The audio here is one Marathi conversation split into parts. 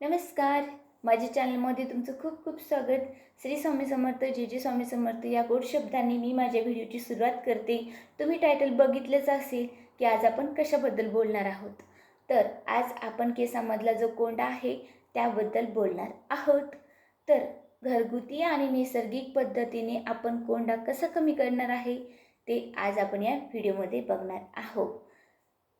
नमस्कार. माझ्या चॅनलमध्ये तुमचं खूप खूप स्वागत. श्री स्वामी समर्थ जे जे स्वामी समर्थ या गोड शब्दांनी मी माझ्या व्हिडिओची सुरुवात करते. तुम्ही टायटल बघितलंच असेल की आज आपण कशाबद्दल बोलणार आहोत? तर आज आपण केसामधला जो कोंडा आहे त्याबद्दल बोलणार आहोत. तर घरगुती आणि नैसर्गिक पद्धतीने आपण कोंडा कसा कमी करणार आहे ते आज आपण या व्हिडिओमध्ये बघणार आहोत.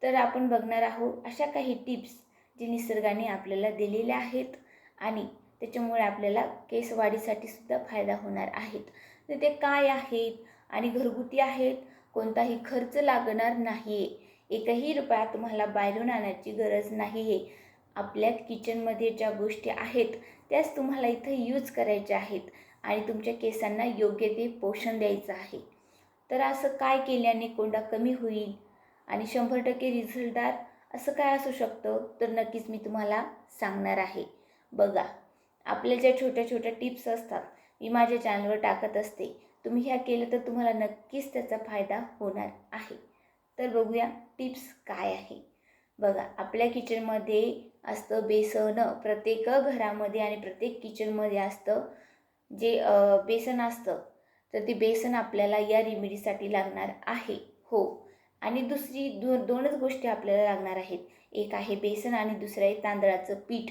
तर आपण बघणार आहोत अशा काही टिप्स जे निसर्गाने आपल्याला दिलेल्या आहेत आणि त्याच्यामुळे आपल्याला केस वाढीसाठी सुद्धा फायदा होणार आहेत. तर ते काय आहेत आणि घरगुती आहेत? कोणताही खर्च लागणार नाही आहे एकही रुपया तुम्हाला बाहेरून आणायची गरज नाही आहे आपल्या किचनमध्ये ज्या गोष्टी आहेत त्याच तुम्हाला इथं यूज करायच्या आहेत आणि तुमच्या केसांना योग्य ते पोषण द्यायचं आहे. तर असं काय केल्याने कोंडा कमी होईल? आणि शंभर टक्के रिझल्टदार असं काय असू शकतं? तर नक्कीच मी तुम्हाला सांगणार आहे. बघा आपल्या ज्या छोट्या छोट्या टिप्स असतात मी माझ्या चॅनलवर टाकत असते. तुम्ही ह्या केलं तर तुम्हाला नक्कीच त्याचा फायदा होणार आहे. तर बघूया टिप्स काय आहे. बघा आपल्या किचनमध्ये असतं बेसन प्रत्येक घरामध्ये आणि प्रत्येक किचनमध्ये असतं जे बेसन असतं. तर ते बेसन आपल्याला या रेमेडीसाठी लागणार आहे. हो आणि दुसरी दो दोनच गोष्टी आपल्याला लागणार आहेत. एक आहे बेसन आणि दुसरं आहे तांदळाचं पीठ.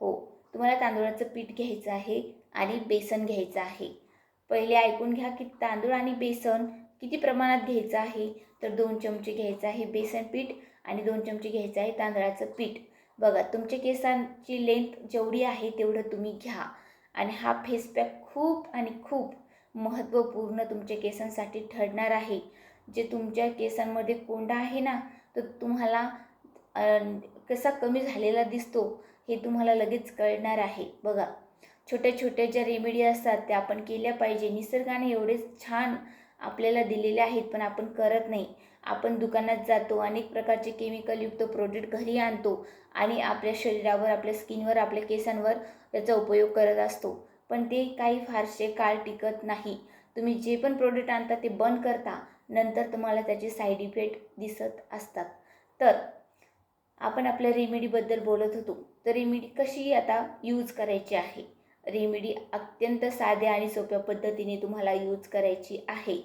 हो तुम्हाला तांदळाचं पीठ घ्यायचं आहे आणि बेसन घ्यायचं आहे. पहिले ऐकून घ्या की तांदूळ आणि बेसन किती प्रमाणात घ्यायचं आहे? तर दोन चमचे घ्यायचं आहे बेसन पीठ आणि दोन चमचे घ्यायचं आहे तांदळाचं पीठ. बघा तुमच्या केसांची लेंथ जेवढी आहे तेवढं तुम्ही घ्या. आणि हा फेस पॅक खूप आणि खूप महत्त्वपूर्ण तुमच्या केसांसाठी ठरणार आहे. जे तुमच्या केसांमध्ये कोंडा आहे ना तर तुम्हाला कसा कमी झालेला दिसतो हे तुम्हाला लगेच कळणार आहे. बघा छोट्या छोट्या ज्या रेमेडी असतात त्या आपण केल्या पाहिजे. निसर्गाने एवढेच छान आपल्याला दिलेले आहेत पण आपण करत नाही. आपण दुकानात जातो अनेक प्रकारचे केमिकलयुक्त प्रोडक्ट घरी आणतो आणि आपल्या शरीरावर आपल्या स्किनवर आपल्या केसांवर त्याचा उपयोग करत असतो. पण ते काही फारसे काळ टिकत नाही. तुम्ही जे पण प्रोडक्ट आणता ते बंद करता. नंतर तुम्हाला त्याचे साईड इफेक्ट दिसत असतात. तर आपण आपल्या रेमेडीबद्दल बोलत होतो. तर रेमेडी कशी आता यूज करायची आहे? रेमेडी अत्यंत साध्या आणि सोप्या पद्धतीने तुम्हाला यूज करायची आहे.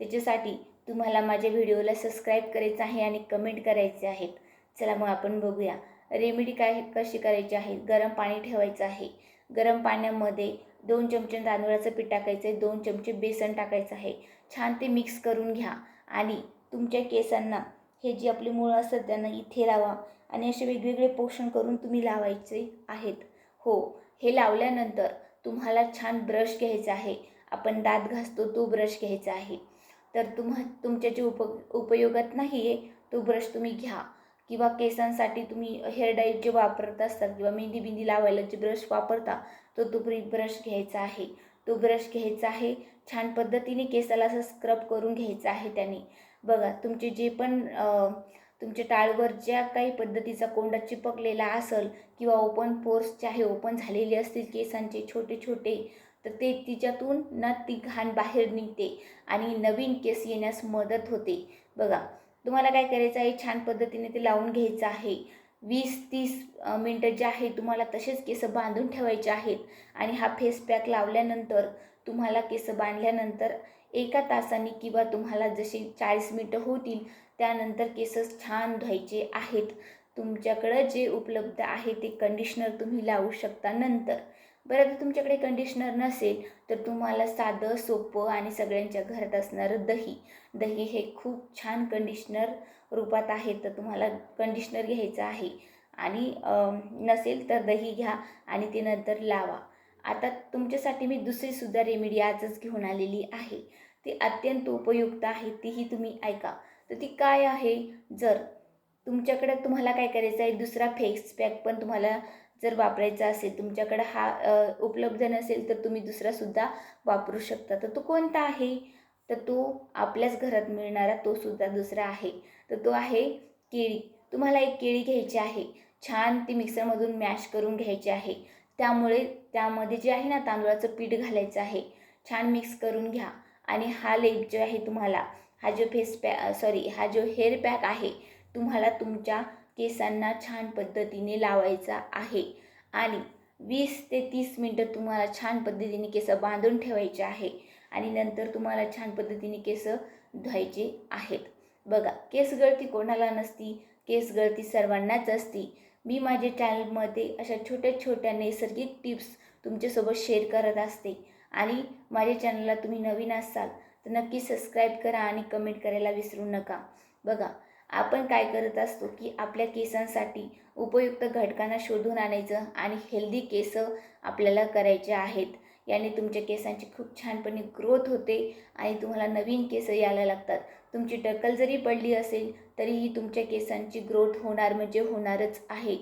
त्याच्यासाठी तुम्हाला माझ्या व्हिडिओला सबस्क्राईब करायचं आहे आणि कमेंट करायचे आहेत. चला मग आपण बघूया. रेमेडी काय कशी करायची आहे? गरम पाणी ठेवायचं आहे. गरम पाण्यामध्ये दोन चमचे तांदूळाचं पीठ टाकायचं आहे दोन चमचे बेसन टाकायचं आहे. छान ते मिक्स करून घ्या. आणि तुमच्या केसांना हे जी आपली मुळं असतात त्यांना इथे लावा. आणि असे वेगवेगळे पोषण करून तुम्ही लावायचे आहेत. हो हे लावल्यानंतर तुम्हाला छान ब्रश घ्यायचा आहे. आपण दात घासतो तो ब्रश घ्यायचा आहे. तर तुम्हा तुमच्या जे उप उपयोगात नाही आहे तो ब्रश तुम्ही घ्या. किंवा केसांसाठी तुम्ही हेअर डाईट जे वापरत असतात किंवा मेहंदी बिंदी लावायला जे ब्रश वापरता तो तो ब्रश घ्यायचा आहे. तो ब्रश घ्यायचा आहे. छान पद्धतीने केसाला असं स्क्रब करून घ्यायचं आहे त्याने. बघा तुमचे जे पण तुमच्या टाळवर ज्या काही पद्धतीचा कोंडा चिपकलेला असेल किंवा ओपन पोर्सचे आहे ओपन झालेले असतील केसांचे छोटे छोटे तर ते तिच्यातून ना ती घाण बाहेर निघते आणि नवीन केस येण्यास मदत होते. बघा तुम्हाला काय करायचं आहे? छान पद्धतीने ते लावून घ्यायचं आहे. वीस तीस मिनटं जे आहे तुम्हाला तसेच केस बांधून ठेवायचे आहेत. आणि हा फेस पॅक लावल्यानंतर तुम्हाला केस बांधल्यानंतर एका तासाने किंवा तुम्हाला जसे चाळीस मिनटं होतील त्यानंतर केस छान धुवायचे आहेत. तुमच्याकडं जे उपलब्ध आहे ते कंडिशनर तुम्ही लावू शकता नंतर. बरं तर तुमच्याकडे कंडिशनर नसेल तर तुम्हाला साधं सोपं आणि सगळ्यांच्या घरात असणारं दही. दही हे खूप छान कंडिशनर रूपात आहे तर तुम्हाला कंडिशनर घ्यायचं आहे. आणि नसेल तर दही घ्या आणि ते नंतर लावा. आता तुमच्यासाठी मी दुसरीसुद्धा रेमेडी आजच घेऊन आलेली आहे. ती अत्यंत उपयुक्त आहे तीही तुम्ही ऐका. तर ती काय आहे? जर तुमच्याकडं तुम्हाला काय करायचं आहे? दुसरा फेस पॅक पण तुम्हाला जर वापरायचा असेल तुमच्याकडं हा उपलब्ध नसेल तर तुम्ही दुसरासुद्धा वापरू शकता. तर तो कोणता आहे? तर तो आपल्याच घरात मिळणारा तोसुद्धा दुसरा आहे. तर तो आहे केळी. तुम्हाला एक केळी घ्यायची आहे. छान ती मिक्सरमधून मॅश करून घ्यायची आहे. त्यामुळे त्यामध्ये जे आहे ना तांदूळाचं पीठ घालायचं आहे. छान मिक्स करून घ्या. आणि हा लेप जो आहे तुम्हाला हा जो फेस पॅ सॉरी हा जो हेअर पॅक आहे तुम्हाला तुमच्या केसांना छान पद्धतीने लावायचा आहे. आणि वीस ते तीस मिनटं तुम्हाला छान पद्धतीने केस बांधून ठेवायचे आहे. आणि नंतर तुम्हाला छान पद्धतीने केस धुवायचे आहेत. बघा केस गळती कोणाला नसती केस गळती सर्वांनाच असती. मी माझ्या चॅनलमध्ये अशा छोट्या छोट्या नैसर्गिक टिप्स तुमच्यासोबत शेअर करत असते. आणि माझ्या चॅनलला तुम्ही नवीन असाल तर नक्की सबस्क्राईब करा आणि कमेंट करायला विसरू नका. बघा आपण काय करत असतो की आपल्या केसांसाठी उपयुक्त घटकांना शोधून आणायचं आणि हेल्दी केस आपल्याला करायचे आहेत. याने तुमच्या केसांची खूप छानपणे ग्रोथ होते आणि तुम्हाला नवीन केस यायला लागतात. तुमची टक्कल जरी पडली असेल तरीही तुमच्या केसांची ग्रोथ होणार म्हणजे होणारच आहे.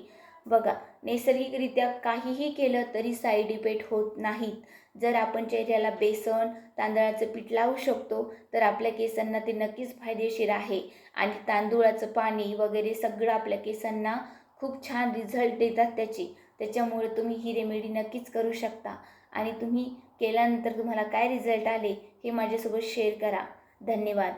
बघा नैसर्गिकरित्या काहीही केलं तरी साईड इफेक्ट होत नाहीत. जर आपण चेहऱ्याला बेसन तांदळाचं पीठ लावू शकतो तर आपल्या केसांना ते नक्कीच फायदेशीर आहे. आणि तांदूळाचं पाणी वगैरे सगळं आपल्या केसांना खूप छान रिझल्ट देतात त्याचे. त्याच्यामुळे तुम्ही ही रेमेडी नक्कीच करू शकता. आणि तुम्ही केल्यानंतर तुम्हाला काय रिझल्ट आले हे माझ्यासोबत शेअर करा. धन्यवाद.